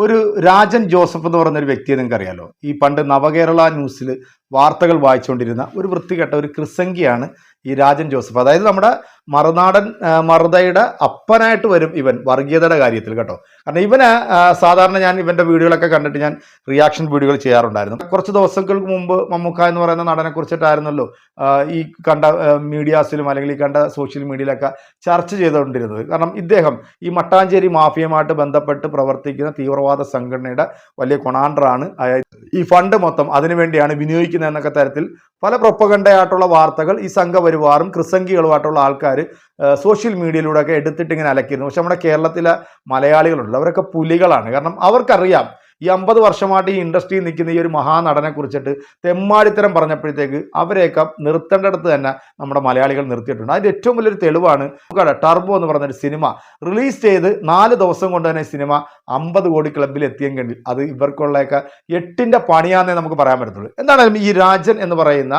ഒരു രാജൻ ജോസഫ് എന്ന് പറയുന്ന ഒരു വ്യക്തിയെ നിങ്ങൾക്ക് അറിയാലോ ഈ പണ്ട് നവകേരള ന്യൂസിൽ വാർത്തകൾ വായിച്ചുകൊണ്ടിരുന്ന ഒരു വൃത്തികെട്ട ഒരു ക്രിസംഗിയാണ് ഈ രാജൻ ജോസഫ്. അതായത് നമ്മുടെ മറുനാടൻ മറുതയുടെ അപ്പനായിട്ട് വരും ഇവൻ വർഗീയതയുടെ കാര്യത്തിൽ കേട്ടോ. കാരണം ഇവന് സാധാരണ ഞാൻ ഇവന്റെ വീഡിയോകളൊക്കെ കണ്ടിട്ട് ഞാൻ റിയാക്ഷൻ വീഡിയോകൾ ചെയ്യാറുണ്ടായിരുന്നു. കുറച്ച് ദിവസങ്ങൾക്ക് മുമ്പ് മമ്മൂക്ക എന്ന് പറയുന്ന നടനെ കുറിച്ചിട്ടായിരുന്നല്ലോ ഈ കണ്ട മീഡിയാസിലും അല്ലെങ്കിൽ ഈ കണ്ട സോഷ്യൽ മീഡിയയിലൊക്കെ ചർച്ച ചെയ്തുകൊണ്ടിരുന്നത്. കാരണം ഇദ്ദേഹം ഈ മട്ടാഞ്ചേരി മാഫിയയുമായിട്ട് ബന്ധപ്പെട്ട് പ്രവർത്തിക്കുന്ന തീവ്രവാദ സംഘടനയുടെ വലിയ കൊണാണ്ടറാണ്. ഈ ഫണ്ട് മൊത്തം അതിനുവേണ്ടിയാണ് വിനിയോഗിക്കുന്നത് എന്നൊക്കെ തരത്തിൽ പല പ്രൊപ്പകണ്ടയായിട്ടുള്ള വാർത്തകൾ ഈ സംഘപരിവാറും ക്രിസംഗികളുമായിട്ടുള്ള ആൾക്കാർ സോഷ്യൽ മീഡിയയിലൂടെയൊക്കെ എടുത്തിട്ട് ഇങ്ങനെ അലക്കിയിരുന്നു. പക്ഷെ നമ്മുടെ കേരളത്തിലെ മലയാളികളുണ്ടല്ലോ അവരൊക്കെ പുലികളാണ്. കാരണം അവർക്കറിയാം ഈ അമ്പത് വർഷമായിട്ട് ഈ ഇൻഡസ്ട്രിയിൽ നിൽക്കുന്ന ഈ ഒരു മഹാനടനെ കുറിച്ചിട്ട് തെമ്മാടിത്തരം പറഞ്ഞപ്പോഴത്തേക്ക് അവരെയൊക്കെ നിർത്തേണ്ടടുത്ത് തന്നെ നമ്മുടെ മലയാളികൾ നിർത്തിയിട്ടുണ്ട്. അതിന്റെ ഏറ്റവും വലിയൊരു തെളിവാണ് നമുക്കവിടെ ടർബോ എന്ന് പറഞ്ഞൊരു സിനിമ റിലീസ് ചെയ്ത് നാല് ദിവസം കൊണ്ട് തന്നെ സിനിമ അമ്പത് കോടി ക്ലബിൽ എത്തിയെങ്കിൽ അത് ഇവർക്കുള്ളയൊക്കെ എട്ടിന്റെ പണിയാന്നേ നമുക്ക് പറയാൻ പറ്റത്തുള്ളൂ. എന്താണെങ്കിലും ഈ രാജൻ എന്ന് പറയുന്ന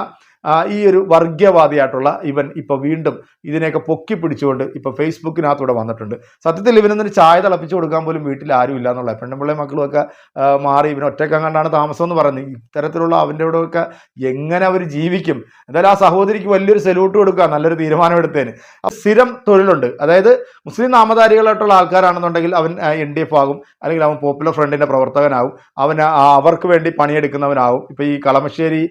ഈ ഒരു വർഗീയവാദിയായിട്ടുള്ള ഇവൻ ഇപ്പൊ വീണ്ടും ഇതിനെയൊക്കെ പൊക്കി പിടിച്ചുകൊണ്ട് ഇപ്പൊ ഫേസ്ബുക്കിനകത്തൂടെ വന്നിട്ടുണ്ട്. സത്യത്തിൽ ഇവനൊന്നൊരു ചായ തിളപ്പിച്ചു കൊടുക്കാൻ പോലും വീട്ടിൽ ആരും ഇല്ല എന്നുള്ള പെണ്ണുമ്പിള്ളേ മക്കളും ഒക്കെ മാറി ഇവൻ ഒറ്റക്കങ്ങാണ്ടാണ് താമസം എന്ന് പറയുന്നത്. ഇത്തരത്തിലുള്ള അവന്റെ ഒക്കെ എങ്ങനെ അവർ ജീവിക്കും? എന്തായാലും ആ സഹോദരിക്ക് വലിയൊരു സെല്യൂട്ട് കൊടുക്കുക നല്ലൊരു തീരുമാനം എടുത്തതിന്. സ്ഥിരം തൊഴിലുണ്ട്. അതായത് മുസ്ലിം നാമധാരികളായിട്ടുള്ള ആൾക്കാരാണെന്നുണ്ടെങ്കിൽ അവൻ എൻ ഡി എഫ് ആകും. അല്ലെങ്കിൽ അവൻ പോപ്പുലർ ഫ്രണ്ടിന്റെ പ്രവർത്തകനാകും അവൻ അവർക്ക് വേണ്ടി പണിയെടുക്കുന്നവനാവും. ഇപ്പൊ ഈ കളമശ്ശേരി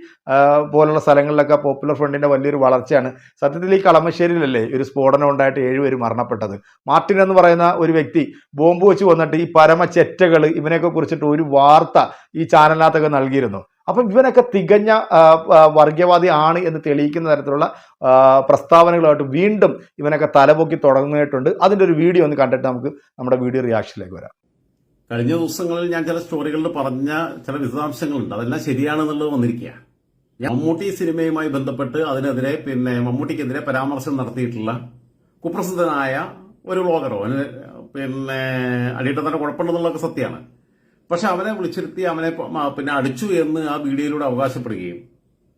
പോലുള്ള പോലുള്ള സ്ഥലങ്ങളിലൊക്കെ പോപ്പുലർ ഫ്രണ്ടിന്റെ വലിയൊരു വളർച്ചയാണ്. സത്യത്തിൽ ഈ കളമശ്ശേരിയിലല്ലേ ഒരു സ്ഫോടനം ഉണ്ടായിട്ട് ഏഴുപേര് മരണപ്പെട്ടത്. മാർട്ടിൻ എന്ന് പറയുന്ന ഒരു വ്യക്തി ബോംബ് വെച്ച് വന്നിട്ട് ഈ പരമചെറ്റകൾ ഇവനെയൊക്കെ കുറിച്ചിട്ട് ഒരു വാർത്ത ഈ ചാനലിനകത്തൊക്കെ നൽകിയിരുന്നു. അപ്പം ഇവനൊക്കെ തികഞ്ഞ വർഗീയവാദി ആണ് എന്ന് തെളിയിക്കുന്ന തരത്തിലുള്ള പ്രസ്താവനകളുമായിട്ട് വീണ്ടും ഇവനൊക്കെ തലപൊക്കി തുടങ്ങിയിട്ടുണ്ട്. അതിന്റെ ഒരു വീഡിയോ ഒന്ന് കണ്ടിട്ട് നമുക്ക് നമ്മുടെ വീഡിയോ റിയാക്ഷനിലേക്ക് വരാം. കഴിഞ്ഞ ദിവസങ്ങളിൽ ഞാൻ ചില സ്റ്റോറികളിൽ പറഞ്ഞ ചില വിശദാംശങ്ങളുണ്ട്. അതെല്ലാം ശരിയാണെന്നുള്ളത് വന്നിരിക്കുക ഞാൻ മമ്മൂട്ടി സിനിമയുമായി ബന്ധപ്പെട്ട് അതിനെതിരെ പിന്നെ മമ്മൂട്ടിക്കെതിരെ പരാമർശം നടത്തിയിട്ടുള്ള കുപ്രസിദ്ധനായ ഒരു വ്ളോഗറോ അവന് പിന്നെ അടിയിട്ട് തന്നെ കുഴപ്പമുണ്ടെന്നുള്ളതൊക്കെ സത്യമാണ്. പക്ഷെ അവനെ വിളിച്ചിരുത്തി അവനെ പിന്നെ അടിച്ചു എന്ന് ആ വീഡിയോയിലൂടെ അവകാശപ്പെടുകയും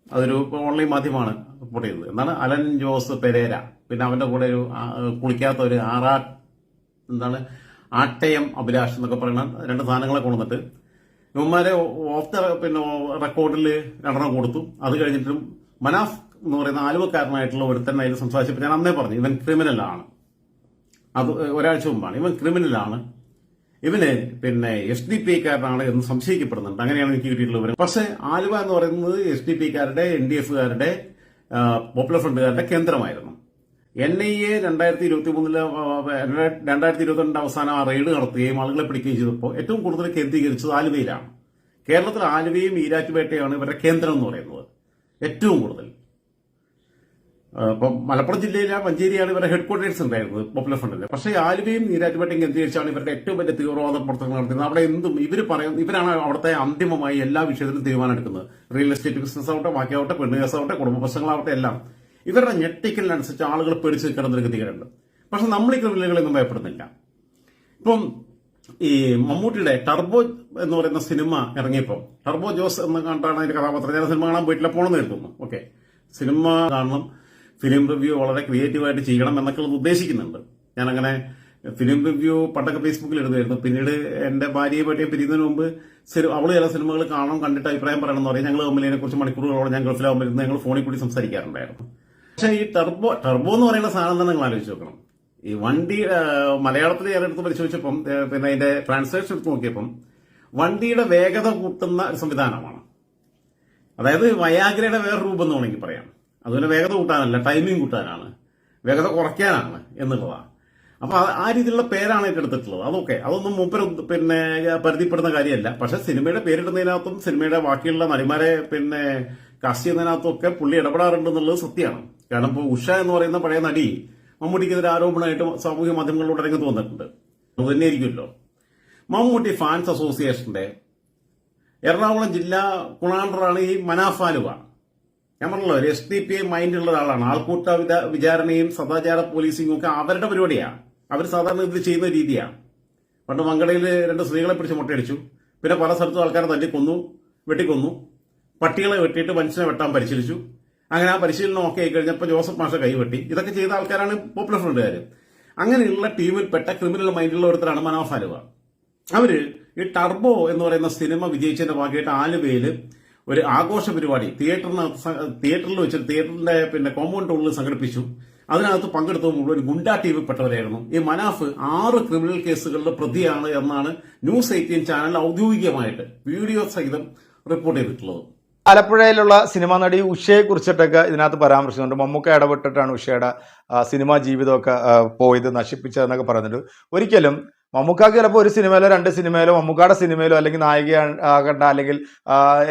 അതൊരു ഓൺലൈൻ മാധ്യമമാണ് റിപ്പോർട്ട് ചെയ്തത്. എന്താണ്? അലൻ ജോസ് പെരേര. പിന്നെ അവന്റെ കൂടെ ഒരു കുളിക്കാത്ത ഒരു ആറാ എന്താണ്? ആട്ടയം അഭിലാഷ് എന്നൊക്കെ പറയുന്ന രണ്ട് സാധനങ്ങളെ കൊണ്ടുവന്നിട്ട് ഇവന്മാരെ ഓഫ് ദ പിന്നെ റെക്കോർഡിൽ രണ്ടെണ്ണം കൊടുത്തു. അത് കഴിഞ്ഞിട്ടും മനാഫ് എന്ന് പറയുന്ന ആലുവക്കാരനായിട്ടുള്ള ഒരുത്തൻ അതിൽ സംസാരിച്ചപ്പോൾ ഞാൻ അന്നേ പറഞ്ഞു ഇവൻ ക്രിമിനലാണ് അത് ഒരാഴ്ച മുമ്പാണ്. ഇവൻ ക്രിമിനലാണ് ഇവന് പിന്നെ എസ് ഡി പി കാരനാണ് എന്ന് സംശയിക്കപ്പെടുന്നുണ്ട്. അങ്ങനെയാണ് എനിക്ക് കിട്ടിയിട്ടുള്ള വിവരം. പക്ഷേ ആലുവ എന്ന് പറയുന്നത് എസ് ഡി പി കാരുടെ എൻ ഡി എഫുകാരുടെ പോപ്പുലർ ഫ്രണ്ടുകാരുടെ കേന്ദ്രമായിരുന്നു. എൻ ഐ എ രണ്ടായിരത്തി ഇരുപത്തി മൂന്നിൽ രണ്ടായിരത്തി ഇരുപത്തിരണ്ട് അവസാനം ആ റെയ്ഡ് നടത്തുകയും ആളുകളെ പിടിക്കുകയും ചെയ്തപ്പോൾ ഏറ്റവും കൂടുതൽ കേന്ദ്രീകരിച്ചത് ആലുവയിലാണ്. കേരളത്തിൽ ആലുവയും ഈരാറ്റുപേട്ടയാണ് ഇവരുടെ കേന്ദ്രം എന്ന് പറയുന്നത്. ഏറ്റവും കൂടുതൽ. ഇപ്പം മലപ്പുറം ജില്ലയിലെ മഞ്ചേരിയാണ് ഇവരുടെ ഹെഡ് ക്വാർട്ടേഴ്സ് ഉണ്ടായിരുന്നത് പോപ്പുലർ ഫ്രണ്ടിന്റെ പക്ഷേ ആലുവയും നീരാറ്റുപേട്ടയും കേന്ദ്രീകരിച്ചാണ് ഇവരുടെ ഏറ്റവും വലിയ തീവ്രവാദ പ്രവർത്തനങ്ങൾ നടത്തുന്നത് അവിടെ എന്തും ഇവർ പറയും ഇവരാണ് അവിടുത്തെ അന്തിമമായി എല്ലാ വിഷയത്തിലും തീരുമാനം എടുക്കുന്നത്. റിയൽ എസ്റ്റേറ്റ് ബിസിനസ് ആവട്ടെ ബാക്കിയാവട്ടെ പെണ്ണ് കേസാവട്ടെ കുടുംബ പ്രശ്നങ്ങളാവട്ടെ എല്ലാം. ഇവരുടെ ഞെട്ടിക്കലിനനുസരിച്ച് ആളുകൾ പേടിച്ച് കിടന്നൊരു ഗതികളുണ്ട് പക്ഷെ നമ്മൾ ഈ ക്രിമിനലുകളൊന്നും ഭയപ്പെടുന്നില്ല. ഇപ്പം ഈ മമ്മൂട്ടിയുടെ ടർബോ എന്ന് പറയുന്ന സിനിമ ഇറങ്ങിയപ്പോൾ ടർബോ ജോസ് എന്ന് കണ്ടാണ് അതിന്റെ കഥാപാത്രം. ഞാൻ സിനിമ കാണാൻ പോയിട്ടില്ല പോണെന്ന് കരുതുന്നു ഓക്കെ. സിനിമ കാണണം ഫിലിം റിവ്യൂ വളരെ ക്രിയേറ്റീവായിട്ട് ചെയ്യണം എന്നൊക്കെ ഉദ്ദേശിക്കുന്നുണ്ട്. ഞാനങ്ങനെ ഫിലിം റിവ്യൂ പണ്ടൊക്കെ ഫേസ്ബുക്കിൽ എഴുതുമായിരുന്നു പിന്നീട് ഭാര്യയെ പറ്റിയ പിരിയുന്നതിന് മുമ്പ് അവൾ ചില സിനിമകൾ കാണണം കണ്ടിട്ട് അഭിപ്രായം പറയണമെന്ന് പറയും. ഞങ്ങൾ തമ്മിൽ ഇതിനെക്കുറിച്ച് മണിക്കൂറുകളോളം ഞാൻ ഗൾഫിലാകുമ്പോൾ ഞങ്ങൾ ഫോണിൽ കൂടി സംസാരിക്കാറുണ്ടായിരുന്നു. പക്ഷേ ഈ ടെർബോ ടെർബോ എന്ന് പറയുന്ന സാധനം തന്നെ നിങ്ങൾ ആലോചിച്ച് നോക്കണം. ഈ വണ്ടി മലയാളത്തിൽ ഞാൻ എടുത്ത് പരിശോധിച്ചപ്പം പിന്നെ അതിന്റെ ട്രാൻസ്ലേഷൻ എടുത്ത് നോക്കിയപ്പം വണ്ടിയുടെ വേഗത കൂട്ടുന്ന ഒരു സംവിധാനമാണ്. അതായത് വയാഗ്രയുടെ വേറെ രൂപം എന്ന് വേണമെങ്കിൽ പറയാം. അതുപോലെ വേഗത കൂട്ടാനല്ല ടൈമിംഗ് കൂട്ടാനാണ്. വേഗത കുറയ്ക്കാനാണ് എന്നുള്ളതാണ് അപ്പൊ ആ- രീതിയിലുള്ള പേരാണ് എടുത്തിട്ടുള്ളത്. അതൊക്കെ. അതൊന്നും മൂപ്പർ പിന്നെ പരിധിപ്പെടുന്ന കാര്യമല്ല. പക്ഷെ സിനിമയുടെ പേരിടുന്നതിനകത്തും സിനിമയുടെ ബാക്കിയുള്ള നടിമാരെ പിന്നെ കാസ്റ്റ് ചെയ്യുന്നതിനകത്തും ഒക്കെ പുള്ളി ഇടപെടാറുണ്ടെന്നുള്ളത് സത്യമാണ്. കാരണം ഇപ്പോൾ ഉഷ എന്ന് പറയുന്ന പഴയ നടി മമ്മൂട്ടിക്കെതിരെ ആരോപണമായിട്ട് സാമൂഹ്യ മാധ്യമങ്ങളിലൂടെ രംഗത്ത് വന്നിട്ടുണ്ട് അത് തന്നെയായിരിക്കുമല്ലോ. മമ്മൂട്ടി ഫാൻസ് അസോസിയേഷന്റെ എറണാകുളം ജില്ലാ കുണാണ്ടറാണ് ഈ മനാഫാലുവ ഞാൻ പറഞ്ഞല്ലോ ഒരു എസ് ഡി പി ഐ മൈൻഡുള്ള ഒരാളാണ്. ആൾക്കൂട്ട വിചാരണയും സദാചാര പോലീസിംഗും ഒക്കെ അവരുടെ പരിപാടിയാണ്. അവർ സാധാരണ ഇത് ചെയ്യുന്ന രീതിയാണ്. പണ്ട് മംഗളയിൽ രണ്ട് സ്ത്രീകളെ പിടിച്ച് മുട്ടയടിച്ചു. പിന്നെ പല സ്ഥലത്തും ആൾക്കാരെ തല്ലിക്കൊന്നു വെട്ടിക്കൊന്നു. പട്ടികളെ വെട്ടിയിട്ട് മനുഷ്യനെ വെട്ടാൻ പരിശീലിച്ചു. അങ്ങനെ ആ പരിശീലനം ഒക്കെ കഴിഞ്ഞപ്പോൾ ജോസഫ് മാഷ കൈവെട്ടി. ഇതൊക്കെ ചെയ്ത ആൾക്കാരാണ് പോപ്പുലർ ഫ്രണ്ടുകാർ അങ്ങനെയുള്ള ടീമിൽപ്പെട്ട ക്രിമിനൽ മൈൻഡുള്ള ഒരുത്തരാണ് ആലുവ അവർ ഈ ടർബോ എന്ന് പറയുന്ന സിനിമ വിജയിച്ചതിന്റെ ഭാഗമായിട്ട് ആലുവയിൽ ഒരു ആഘോഷ പരിപാടി തിയേറ്ററിന് തിയേറ്ററിൽ വെച്ച് തിയേറ്ററിന്റെ പിന്നെ കോമ്പൗണ്ട് ഉള്ളിൽ സംഘടിപ്പിച്ചു. അതിനകത്ത് പങ്കെടുത്തത് മുഴുവൻ ഗുണ്ടാ ടീമിൽപ്പെട്ടവരായിരുന്നു ഈ മനാഫ് ആറ് ക്രിമിനൽ കേസുകളുടെ പ്രതിയാണ് എന്നാണ് ന്യൂസ് എയ്റ്റീൻ ചാനൽ ഔദ്യോഗികമായിട്ട് വീഡിയോ സഹിതം റിപ്പോർട്ട് ചെയ്തിട്ടുള്ളത്. ആലപ്പുഴയിലുള്ള സിനിമാ നടി ഉഷയെ കുറിച്ചിട്ടൊക്കെ ഇതിനകത്ത് പരാമർശിക്കുന്നുണ്ട്. മമ്മൂക്ക ഇടപെട്ടിട്ടാണ് ഉഷയുടെ സിനിമാ ജീവിതമൊക്കെ പോയത് നശിപ്പിച്ചതെന്നൊക്കെ പറയുന്നുണ്ട് ഒരിക്കലും മമ്മൂക്കാക്ക് ചിലപ്പോൾ ഒരു സിനിമയിലോ രണ്ട് സിനിമയിലോ മമ്മൂക്കാടെ സിനിമയിലോ അല്ലെങ്കിൽ നായിക ആകണ്ട അല്ലെങ്കിൽ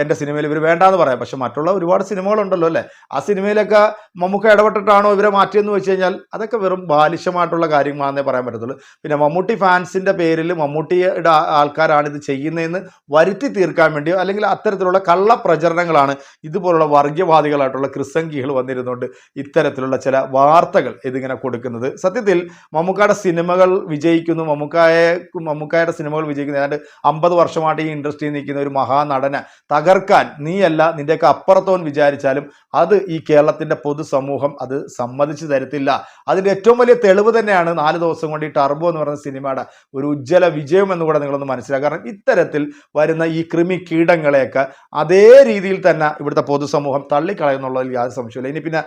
എന്റെ സിനിമയിൽ ഇവർ വേണ്ടാന്ന് പറയാം. പക്ഷെ മറ്റുള്ള ഒരുപാട് സിനിമകളുണ്ടല്ലോ അല്ലേ? ആ സിനിമയിലൊക്കെ മമ്മൂക്ക ഇടപെട്ടിട്ടാണോ ഇവരെ മാറ്റിയെന്ന് വെച്ച് കഴിഞ്ഞാൽ അതൊക്കെ വെറും ബാലിശമായിട്ടുള്ള കാര്യമാണെന്നേ പറയാൻ പറ്റത്തുള്ളൂ. പിന്നെ മമ്മൂട്ടി ഫാൻസിന്റെ പേരിൽ മമ്മൂട്ടിയുടെ ആൾക്കാരാണ് ഇത് ചെയ്യുന്നതെന്ന് വരുത്തി തീർക്കാൻ വേണ്ടിയോ അല്ലെങ്കിൽ അത്തരത്തിലുള്ള കള്ള പ്രചരണങ്ങളാണ് ഇതുപോലുള്ള വർഗീയവാദികളായിട്ടുള്ള ക്രിസംഖികൾ വന്നിരുന്നുകൊണ്ട് ഇത്തരത്തിലുള്ള ചില വാർത്തകൾ ഇതിങ്ങനെ കൊടുക്കുന്നത്. സത്യത്തിൽ മമ്മൂക്കയുടെ സിനിമകൾ വിജയിക്കുന്നു. മമ്മൂക്കായെ മമ്മൂക്കായുടെ സിനിമകൾ വിജയിക്കുന്ന ഏതാണ്ട് അമ്പത് വർഷമായിട്ട് ഈ ഇൻഡസ്ട്രിയിൽ നിൽക്കുന്ന ഒരു മഹാനടനെ തകർക്കാൻ നീയല്ല നിന്റെയൊക്കെ അപ്പുറത്തോൻ വിചാരിച്ചാലും അത് ഈ കേരളത്തിന്റെ പൊതുസമൂഹം അത് സമ്മതിച്ചു തരത്തില്ല. അതിന്റെ ഏറ്റവും വലിയ തെളിവ് തന്നെയാണ് നാല് ദിവസം കൊണ്ട് ഈ ടർബോ എന്ന് പറയുന്ന സിനിമയുടെ ഒരു ഉജ്ജ്വല വിജയം എന്ന് കൂടെ നിങ്ങളൊന്ന് മനസ്സിലാക്കുക കാരണം ഇത്തരത്തിൽ വരുന്ന ഈ കൃമി കീടങ്ങളെയൊക്കെ അതേ രീതിയിൽ തന്നെ ഇവിടുത്തെ പൊതുസമൂഹം തള്ളിക്കളയുന്നുള്ളതിൽ യാതൊരു സംശയമില്ല ഇനി പിന്നെ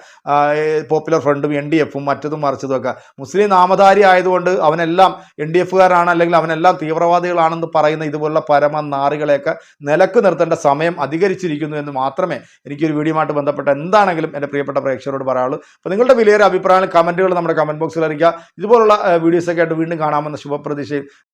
പോപ്പുലർ ഫ്രണ്ടും എൻ ഡി എഫും മറ്റതും മറിച്ചതും ഒക്കെ മുസ്ലിം നാമധാരി ആയതുകൊണ്ട് അവനെല്ലാം എൻ ഡി എഫുകാരാണ് അല്ലെങ്കിൽ അവനെല്ലാം തീവ്രവാദികളാണെന്ന് പറയുന്ന ഇതുപോലുള്ള പരമ നാറികളെയൊക്കെ നിലയ്ക്ക് നിർത്തേണ്ട സമയം അധികരിച്ചിരിക്കുന്നു എന്ന് മാത്രമേ എനിക്കൊരു വീഡിയോമായിട്ട് ബന്ധപ്പെട്ട എന്താണെങ്കിലും എന്റെ പ്രിയപ്പെട്ട പ്രേക്ഷകരോട് പറയാനുള്ളൂ. അപ്പോൾ നിങ്ങളുടെ വിലയേറെ അഭിപ്രായങ്ങൾ കമന്റുകൾ നമ്മുടെ കമന്റ് ബോക്സിൽ അറിയിക്കുക. ഇതുപോലുള്ള വീഡിയോസൊക്കെ ആയിട്ട് വീണ്ടും കാണാമെന്ന ശുഭപ്രതീക്ഷയും